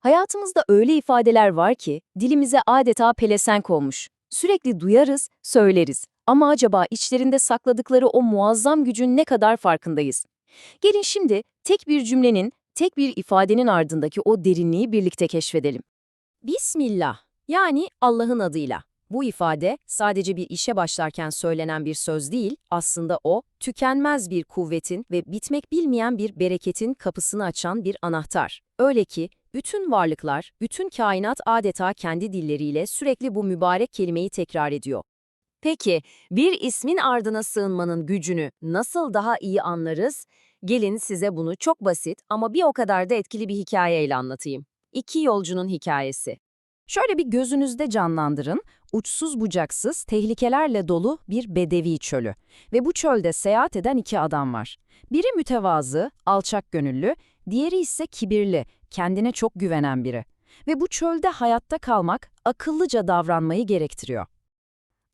Hayatımızda öyle ifadeler var ki dilimize adeta pelesenk olmuş. Sürekli duyarız, söyleriz. Ama acaba içlerinde sakladıkları o muazzam gücün ne kadar farkındayız? Gelin şimdi tek bir cümlenin, tek bir ifadenin ardındaki o derinliği birlikte keşfedelim. Bismillah, yani Allah'ın adıyla. Bu ifade sadece bir işe başlarken söylenen bir söz değil, aslında o, tükenmez bir kuvvetin ve bitmek bilmeyen bir bereketin kapısını açan bir anahtar. Öyle ki, bütün varlıklar, bütün kainat adeta kendi dilleriyle sürekli bu mübarek kelimeyi tekrar ediyor. Peki, bir ismin ardına sığınmanın gücünü nasıl daha iyi anlarız? Gelin size bunu çok basit ama bir o kadar da etkili bir hikayeyle anlatayım. İki yolcunun hikayesi. Şöyle bir gözünüzde canlandırın, uçsuz bucaksız, tehlikelerle dolu bir bedevi çölü. Ve bu çölde seyahat eden iki adam var. Biri mütevazı, alçak gönüllü, diğeri ise kibirli, kendine çok güvenen biri. Ve bu çölde hayatta kalmak, akıllıca davranmayı gerektiriyor.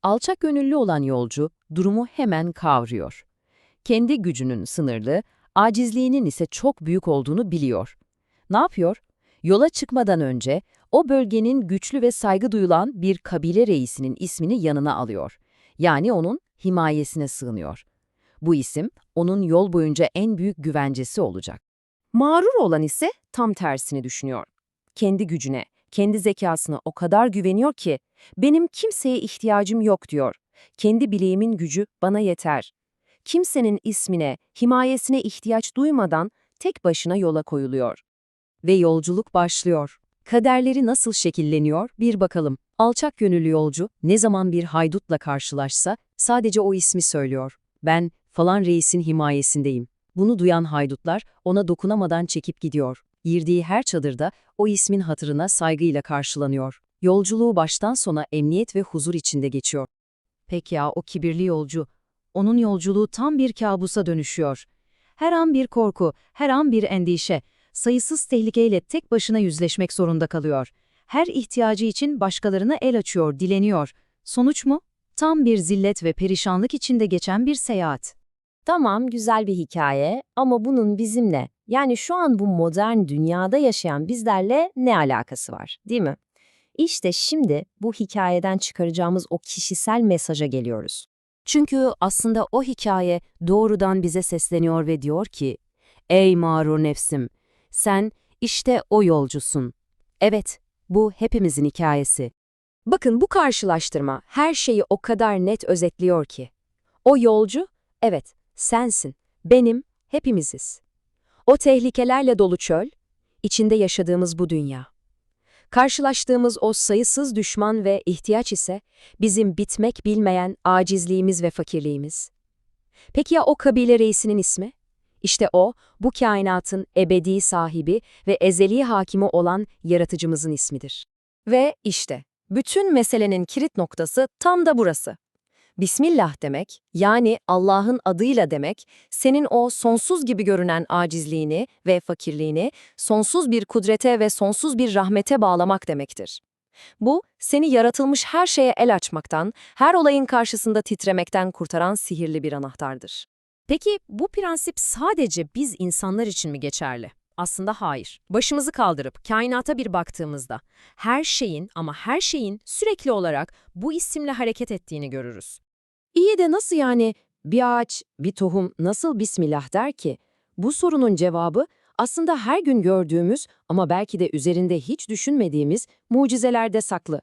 Alçak gönüllü olan yolcu durumu hemen kavruyor. Kendi gücünün sınırlı, acizliğinin ise çok büyük olduğunu biliyor. Ne yapıyor? Yola çıkmadan önce o bölgenin güçlü ve saygı duyulan bir kabile reisinin ismini yanına alıyor. Yani onun himayesine sığınıyor. Bu isim onun yol boyunca en büyük güvencesi olacak. Mağrur olan ise tam tersini düşünüyor. Kendi gücüne, kendi zekasına o kadar güveniyor ki, benim kimseye ihtiyacım yok diyor. Kendi bileğimin gücü bana yeter. Kimsenin ismine, himayesine ihtiyaç duymadan tek başına yola koyuluyor. Ve yolculuk başlıyor. Kaderleri nasıl şekilleniyor bir bakalım. Alçak gönüllü yolcu ne zaman bir haydutla karşılaşsa sadece o ismi söylüyor. Ben falan reisin himayesindeyim. Bunu duyan haydutlar ona dokunamadan çekip gidiyor. Girdiği her çadırda o ismin hatırına saygıyla karşılanıyor. Yolculuğu baştan sona emniyet ve huzur içinde geçiyor. Peki ya o kibirli yolcu? Onun yolculuğu tam bir kabusa dönüşüyor. Her an bir korku, her an bir endişe, sayısız tehlikeyle tek başına yüzleşmek zorunda kalıyor. Her ihtiyacı için başkalarına el açıyor, dileniyor. Sonuç mu? Tam bir zillet ve perişanlık içinde geçen bir seyahat. Tamam, güzel bir hikaye ama bunun bizimle, yani şu an bu modern dünyada yaşayan bizlerle ne alakası var, değil mi? İşte şimdi bu hikayeden çıkaracağımız o kişisel mesaja geliyoruz. Çünkü aslında o hikaye doğrudan bize sesleniyor ve diyor ki, Ey mağrur nefsim, sen işte o yolcusun. Evet, bu hepimizin hikayesi. Bakın bu karşılaştırma her şeyi o kadar net özetliyor ki. O yolcu, evet, sensin, benim, hepimiziz. O tehlikelerle dolu çöl, içinde yaşadığımız bu dünya. Karşılaştığımız o sayısız düşman ve ihtiyaç ise bizim bitmek bilmeyen acizliğimiz ve fakirliğimiz. Peki ya o kabile reisinin ismi? İşte o, bu kainatın ebedi sahibi ve ezeli hakimi olan yaratıcımızın ismidir. Ve işte, bütün meselenin kilit noktası tam da burası. Bismillah demek, yani Allah'ın adıyla demek, senin o sonsuz gibi görünen acizliğini ve fakirliğini sonsuz bir kudrete ve sonsuz bir rahmete bağlamak demektir. Bu, seni yaratılmış her şeye el açmaktan, her olayın karşısında titremekten kurtaran sihirli bir anahtardır. Peki bu prensip sadece biz insanlar için mi geçerli? Aslında hayır. Başımızı kaldırıp kainata bir baktığımızda her şeyin ama her şeyin sürekli olarak bu isimle hareket ettiğini görürüz. İyi de nasıl yani bir ağaç, bir tohum nasıl Bismillah der ki? Bu sorunun cevabı aslında her gün gördüğümüz ama belki de üzerinde hiç düşünmediğimiz mucizelerde saklı.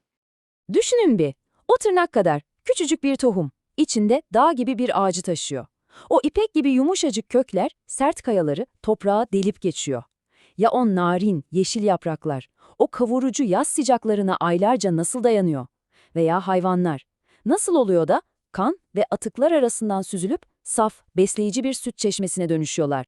Düşünün bir, o tırnak kadar küçücük bir tohum, içinde dağ gibi bir ağacı taşıyor. O ipek gibi yumuşacık kökler, sert kayaları toprağa delip geçiyor. Ya o narin, yeşil yapraklar, o kavurucu yaz sıcaklarına aylarca nasıl dayanıyor? Veya hayvanlar, nasıl oluyor da kan ve atıklar arasından süzülüp saf, besleyici bir süt çeşmesine dönüşüyorlar?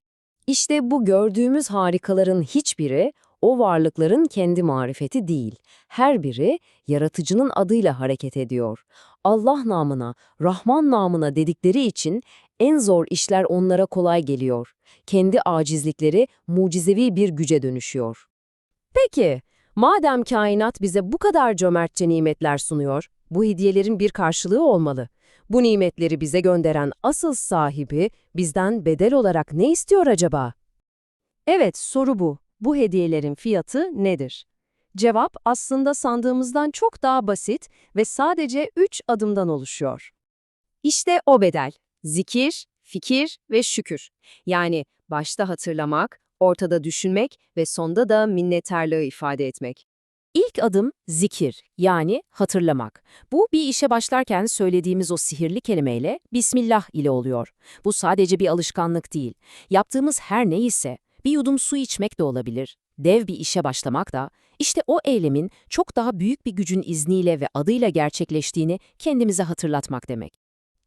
İşte bu gördüğümüz harikaların hiçbiri o varlıkların kendi marifeti değil. Her biri yaratıcının adıyla hareket ediyor. Allah namına, Rahman namına dedikleri için en zor işler onlara kolay geliyor. Kendi acizlikleri mucizevi bir güce dönüşüyor. Peki, madem kainat bize bu kadar cömertçe nimetler sunuyor, bu hediyelerin bir karşılığı olmalı. Bu nimetleri bize gönderen asıl sahibi bizden bedel olarak ne istiyor acaba? Evet, soru bu. Bu hediyelerin fiyatı nedir? Cevap aslında sandığımızdan çok daha basit ve sadece 3 adımdan oluşuyor. İşte o bedel. Zikir, fikir ve şükür. Yani başta hatırlamak, ortada düşünmek ve sonda da minnettarlığı ifade etmek. İlk adım zikir, yani hatırlamak. Bu bir işe başlarken söylediğimiz o sihirli kelimeyle Bismillah ile oluyor. Bu sadece bir alışkanlık değil. Yaptığımız her neyse, bir yudum su içmek de olabilir, dev bir işe başlamak da, işte o eylemin çok daha büyük bir gücün izniyle ve adıyla gerçekleştiğini kendimize hatırlatmak demek.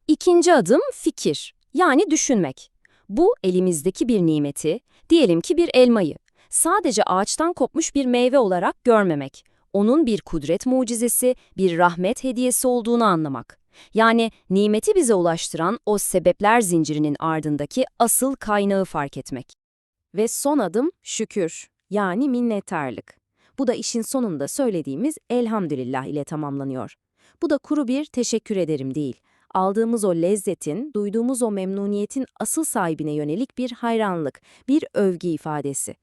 İkinci adım fikir, yani düşünmek. Bu elimizdeki bir nimeti, diyelim ki bir elmayı, sadece ağaçtan kopmuş bir meyve olarak görmemek. Onun bir kudret mucizesi, bir rahmet hediyesi olduğunu anlamak. Yani nimeti bize ulaştıran o sebepler zincirinin ardındaki asıl kaynağı fark etmek. Ve son adım şükür, yani minnettarlık. Bu da işin sonunda söylediğimiz elhamdülillah ile tamamlanıyor. Bu da kuru bir teşekkür ederim değil. Aldığımız o lezzetin, duyduğumuz o memnuniyetin asıl sahibine yönelik bir hayranlık, bir övgü ifadesi.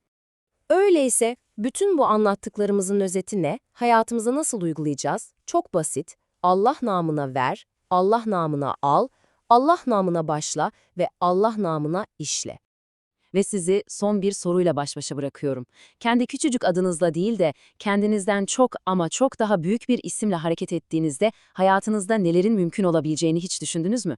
Öyleyse bütün bu anlattıklarımızın özeti ne? Hayatımıza nasıl uygulayacağız? Çok basit. Allah namına ver, Allah namına al, Allah namına başla ve Allah namına işle. Ve sizi son bir soruyla baş başa bırakıyorum. Kendi küçücük adınızla değil de kendinizden çok ama çok daha büyük bir isimle hareket ettiğinizde hayatınızda nelerin mümkün olabileceğini hiç düşündünüz mü?